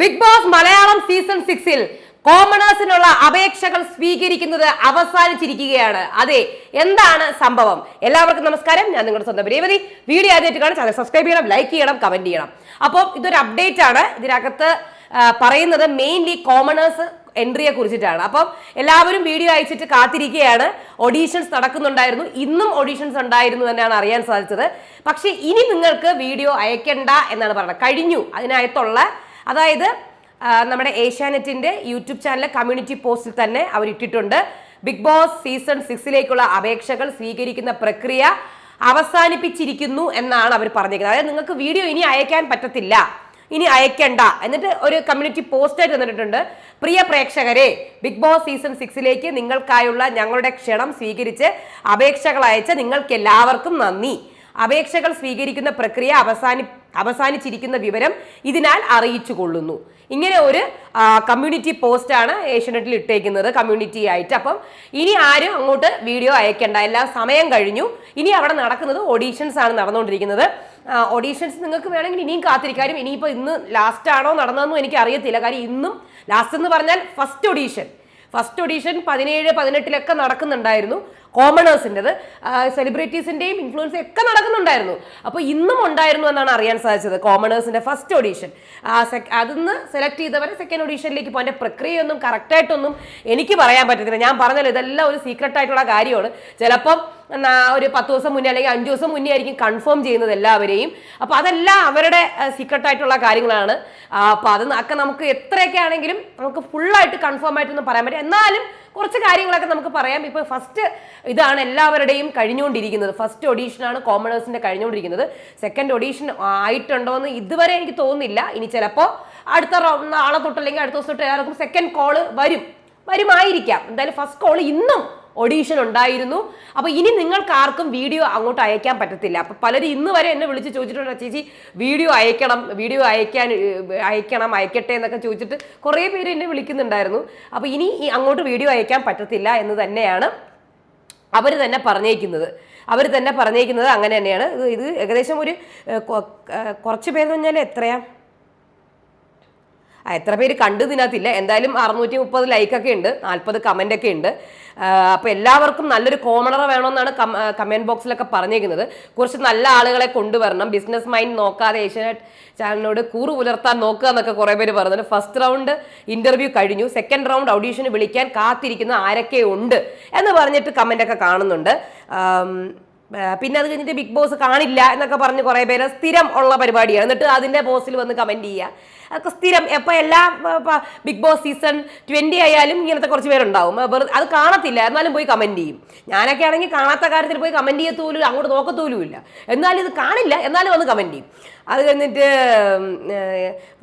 Big boss Malayalam season സിക്സിൽ കോമണേഴ്സിനുള്ള അപേക്ഷകൾ സ്വീകരിക്കുന്നത് അവസാനിച്ചിരിക്കുകയാണ്. അതെ എന്താണ് സംഭവം? എല്ലാവർക്കും നമസ്കാരം. ഞാൻ നിങ്ങളുടെ സ്വന്തം രേവതി. വീഡിയോ ആദ്യമായിട്ട് കാണാൻ ചാനൽ സബ്സ്ക്രൈബ് ചെയ്യണം ലൈക്ക് ചെയ്യണം കമന്റ് ചെയ്യണം. അപ്പോൾ ഇതൊരു അപ്ഡേറ്റ് ആണ്. ഇതിനകത്ത് പറയുന്നത് മെയിൻലി കോമണേഴ്സ് എൻട്രിയെ കുറിച്ചിട്ടാണ്. അപ്പം എല്ലാവരും വീഡിയോ അയച്ചിട്ട് കാത്തിരിക്കുകയാണ്. ഓഡീഷൻസ് നടക്കുന്നുണ്ടായിരുന്നു. ഇന്നും ഓഡീഷൻസ് ഉണ്ടായിരുന്നു എന്നാണ് അറിയാൻ സാധിച്ചത്. പക്ഷേ ഇനി നിങ്ങൾക്ക് വീഡിയോ അയക്കണ്ട എന്നാണ് പറയുന്നത് കഴിഞ്ഞു. അതിനകത്തുള്ള അതായത് നമ്മുടെ ഏഷ്യാനെറ്റിന്റെ യൂട്യൂബ് ചാനൽ കമ്മ്യൂണിറ്റി പോസ്റ്റിൽ തന്നെ അവർ ഇട്ടിട്ടുണ്ട്. ബിഗ് ബോസ് സീസൺ സിക്സിലേക്കുള്ള അപേക്ഷകൾ സ്വീകരിക്കുന്ന പ്രക്രിയ അവസാനിപ്പിച്ചിരിക്കുന്നു എന്നാണ് അവർ പറഞ്ഞിരിക്കുന്നത്. അതായത് നിങ്ങൾക്ക് വീഡിയോ ഇനി അയക്കാൻ പറ്റത്തില്ല ഇനി അയക്കണ്ട എന്നിട്ട് ഒരു കമ്മ്യൂണിറ്റി പോസ്റ്റായിട്ട് തന്നിട്ടുണ്ട്. പ്രിയ പ്രേക്ഷകരെ ബിഗ് ബോസ് സീസൺ സിക്സിലേക്ക് നിങ്ങൾക്കായുള്ള ഞങ്ങളുടെ ക്ഷണം സ്വീകരിച്ച് അപേക്ഷകൾ അയച്ച നിങ്ങൾക്ക് എല്ലാവർക്കും നന്ദി. അപേക്ഷകൾ സ്വീകരിക്കുന്ന പ്രക്രിയ അവസാനി അവസാനിച്ചിരിക്കുന്ന വിവരം ഇതിനാൽ അറിയിച്ചു കൊള്ളുന്നു ഇങ്ങനെ ഒരു കമ്മ്യൂണിറ്റി പോസ്റ്റാണ് ഏഷ്യനെറ്റിൽ ഇട്ടേക്കുന്നത് കമ്മ്യൂണിറ്റി ആയിട്ട്. അപ്പം ഇനി ആരും അങ്ങോട്ട് വീഡിയോ അയക്കേണ്ട. എല്ലാം സമയം കഴിഞ്ഞു. ഇനി അവിടെ നടക്കുന്നത് ഓഡീഷൻസ് ആണ് നടന്നുകൊണ്ടിരിക്കുന്നത്. ഓഡീഷൻസ് നിങ്ങൾക്ക് വേണമെങ്കിൽ ഇനിയും കാത്തിരിക്കാനും. ഇനിയിപ്പോൾ ഇന്ന് ലാസ്റ്റ് ആണോ നടന്നതെന്നും എനിക്ക് അറിയത്തില്ല കാര്യം ഇന്നും ലാസ്റ്റ് എന്ന് പറഞ്ഞാൽ ഫസ്റ്റ് ഒഡീഷൻ ഫസ്റ്റ് ഒഡീഷൻ പതിനേഴ് പതിനെട്ടിലൊക്കെ നടക്കുന്നുണ്ടായിരുന്നു. കോമണേഴ്സിന്റെത് സെലിബ്രിറ്റീസിന്റെയും ഇൻഫ്ലുവൻസ് ഒക്കെ നടക്കുന്നുണ്ടായിരുന്നു. അപ്പോൾ ഇന്നും ഉണ്ടായിരുന്നു എന്നാണ് അറിയാൻ സാധിച്ചത് കോമണേഴ്സിന്റെ ഫസ്റ്റ് ഓഡീഷൻ അതിന്ന് സെലക്ട് ചെയ്തവരെ സെക്കൻഡ് ഓഡീഷനിലേക്ക് പോകാൻ പ്രക്രിയയൊന്നും കറക്റ്റായിട്ടൊന്നും എനിക്ക് പറയാൻ പറ്റത്തില്ല. ഞാൻ പറഞ്ഞല്ലോ ഇതെല്ലാം ഒരു സീക്രട്ട് ആയിട്ടുള്ള കാര്യമാണ്. ചിലപ്പം ഒരു പത്ത് ദിവസം മുന്നേ അല്ലെങ്കിൽ അഞ്ച് ദിവസം മുന്നേ ആയിരിക്കും കൺഫേം ചെയ്യുന്നത് എല്ലാവരെയും. അപ്പോൾ അതെല്ലാം അവരുടെ സീക്രട്ട് ആയിട്ടുള്ള കാര്യങ്ങളാണ്. അപ്പോൾ അത് ഒക്കെ നമുക്ക് എത്രയൊക്കെ ആണെങ്കിലും നമുക്ക് ഫുള്ളായിട്ട് കൺഫേം ആയിട്ടൊന്നും പറയാൻ പറ്റില്ല. എന്നാലും കുറച്ച് കാര്യങ്ങളൊക്കെ നമുക്ക് പറയാം. ഇപ്പോൾ ഫസ്റ്റ് ഇതാണ് എല്ലാവരുടെയും കഴിഞ്ഞുകൊണ്ടിരിക്കുന്നത്. ഫസ്റ്റ് ഒഡീഷനാണ് കോമണേഴ്സിന്റെ കഴിഞ്ഞുകൊണ്ടിരിക്കുന്നത്. സെക്കൻഡ് ഒഡീഷൻ ആയിട്ടുണ്ടോ എന്ന് ഇതുവരെ എനിക്ക് തോന്നുന്നില്ല. ഇനി ചിലപ്പോൾ അടുത്ത നാളെ തൊട്ടല്ലെങ്കിൽ അടുത്ത ദിവസം തൊട്ട് എല്ലാവർക്കും സെക്കൻഡ് കോൾ വരും. വരുമായിരിക്കാം. എന്തായാലും ഫസ്റ്റ് കോൾ ഇന്നും ഒഡീഷൻ ഉണ്ടായിരുന്നു. അപ്പൊ ഇനി നിങ്ങൾക്ക് ആർക്കും വീഡിയോ അങ്ങോട്ട് അയക്കാൻ പറ്റത്തില്ല. അപ്പൊ പലരും ഇന്ന് വരെ എന്നെ വിളിച്ച് ചോദിച്ചിട്ടുണ്ട് ചേച്ചി വീഡിയോ അയക്കണം വീഡിയോ അയക്കാൻ അയക്കണം അയക്കട്ടെ എന്നൊക്കെ ചോദിച്ചിട്ട് കുറേ പേര് എന്നെ വിളിക്കുന്നുണ്ടായിരുന്നു. അപ്പൊ ഇനി അങ്ങോട്ട് വീഡിയോ അയക്കാൻ പറ്റത്തില്ല എന്ന് തന്നെയാണ് അവർ തന്നെ പറഞ്ഞേക്കുന്നത്. അവർ തന്നെ പറഞ്ഞേക്കുന്നത് അങ്ങനെ തന്നെയാണ്. ഇത് ഏകദേശം ഒരു കുറച്ച് പേരെന്ന് പറഞ്ഞാൽ എത്രയാ? ആ, എത്ര പേര് കണ്ടു ഇതിനകത്തില്ല. എന്തായാലും അറുന്നൂറ്റി മുപ്പത് ലൈക്കൊക്കെ ഉണ്ട്. നാൽപ്പത് കമന്റ് ഒക്കെ ഉണ്ട് അപ്പോൾ എല്ലാവർക്കും നല്ലൊരു കോമണർ വേണമെന്നാണ് കമന്റ് ബോക്സിലൊക്കെ പറഞ്ഞേക്കുന്നത്. കുറച്ച് നല്ല ആളുകളെ കൊണ്ടുവരണം. ബിസിനസ് മൈൻഡ് നോക്കാതെ ഏഷ്യാനെറ്റ് ചാനലിനോട് കൂറ് പുലർത്താൻ നോക്കുക എന്നൊക്കെ കുറേ പേര് പറയുന്നുണ്ട് ഫസ്റ്റ് റൗണ്ട് ഇന്റർവ്യൂ കഴിഞ്ഞു. സെക്കൻഡ് റൗണ്ട് ഓഡീഷന് വിളിക്കാൻ കാത്തിരിക്കുന്ന ആരൊക്കെ ഉണ്ട് എന്ന് പറഞ്ഞിട്ട് കമന്റ് ഒക്കെ കാണുന്നുണ്ട് പിന്നെ അത് കഴിഞ്ഞിട്ട് ബിഗ് ബോസ് കാണില്ല എന്നൊക്കെ പറഞ്ഞ് കുറേ പേര് സ്ഥിരം ഉള്ള പരിപാടിയാണ്. എന്നിട്ട് അതിന്റെ പോസ്റ്റിൽ വന്ന് കമന്റ് ചെയ്യുക. അതൊക്കെ സ്ഥിരം എപ്പോൾ എല്ലാ ബിഗ് ബോസ് സീസൺ ട്വന്റി ആയാലും ഇങ്ങനത്തെ കുറച്ച് പേരുണ്ടാവും. അത് കാണത്തില്ല. എന്നാലും പോയി കമന്റ് ചെയ്യും. ഞാനൊക്കെ ആണെങ്കിൽ കാണാത്ത കാര്യത്തിൽ പോയി കമന്റ് ചെയ്യത്തൂലും അങ്ങോട്ട് നോക്കത്തൂലും ഇല്ല എന്നാലും ഇത് കാണില്ല എന്നാലും വന്ന് കമന്റ് ചെയ്യും. അത് കഴിഞ്ഞിട്ട്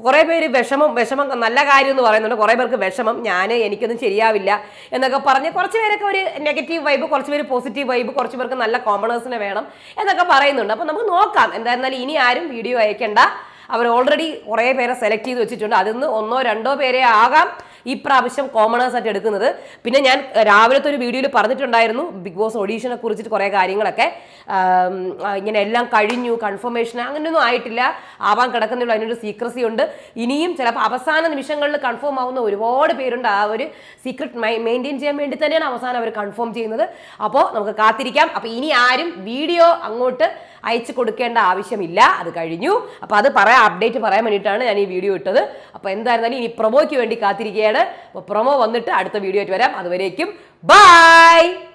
കുറേ പേര് വിഷമം വിഷമം നല്ല കാര്യം എന്ന് പറയുന്നുണ്ട്. കുറേ പേർക്ക് വിഷമം ഞാൻ എനിക്കൊന്നും ശരിയാവില്ല എന്നൊക്കെ പറഞ്ഞ് കുറച്ച് പേരൊക്കെ ഒരു നെഗറ്റീവ് വൈബ് കുറച്ച് പേര് പോസിറ്റീവ് വൈബ് കുറച്ച് പേർക്ക് നല്ല കോമണേഴ്സിനെ വേണം എന്നൊക്കെ പറയുന്നുണ്ട്. അപ്പോൾ നമുക്ക് നോക്കാം. എന്തായിരുന്നാലും ഇനി ആരും വീഡിയോ അയക്കേണ്ട. അവർ ഓൾറെഡി കുറേ പേരെ സെലക്ട് ചെയ്ത് വെച്ചിട്ടുണ്ട്. അതിൽ നിന്ന് ഒന്നോ രണ്ടോ പേരെ ആകാം. ഈ പ്രാവശ്യം കോമണേഴ്സ് ആയിട്ട് എടുക്കുന്നത്. പിന്നെ ഞാൻ രാവിലത്തെ ഒരു വീഡിയോയിൽ പറഞ്ഞിട്ടുണ്ടായിരുന്നു ബിഗ് ബോസ് ഓഡീഷനെ കുറിച്ചിട്ട് കുറേ കാര്യങ്ങളൊക്കെ. ഇങ്ങനെ എല്ലാം കഴിഞ്ഞു കൺഫർമേഷൻ അങ്ങനെയൊന്നും ആയിട്ടില്ല. ആവാൻ കിടക്കുന്നുള്ളൂ അതിനൊരു സീക്രസി ഉണ്ട്. ഇനിയും ചിലപ്പോൾ അവസാന നിമിഷങ്ങളിൽ കൺഫേം ആവുന്ന ഒരുപാട് പേരുണ്ട്. ആ ഒരു സീക്രട്ട് മെയിന്റെയിൻ ചെയ്യാൻ വേണ്ടി തന്നെയാണ് അവസാനം അവർ കൺഫേം ചെയ്യുന്നത്. അപ്പോൾ നമുക്ക് കാത്തിരിക്കാം. അപ്പോൾ ഇനി ആരും വീഡിയോ അങ്ങോട്ട് അയച്ചു കൊടുക്കേണ്ട ആവശ്യമില്ല. അത് കഴിഞ്ഞു. അപ്പോൾ അത് പറയാൻ അപ്ഡേറ്റ് പറയാൻ വേണ്ടിയിട്ടാണ് ഞാൻ ഈ വീഡിയോ ഇട്ടത്. അപ്പോൾ എന്തായിരുന്നാലും ഇനി പ്രൊമോയ്ക്ക് വേണ്ടി കാത്തിരിക്കുകയാണ്. അപ്പോൾ പ്രൊമോ വന്നിട്ട് അടുത്ത വീഡിയോ ആയിട്ട് വരാം. അതുവരേക്കും ബൈ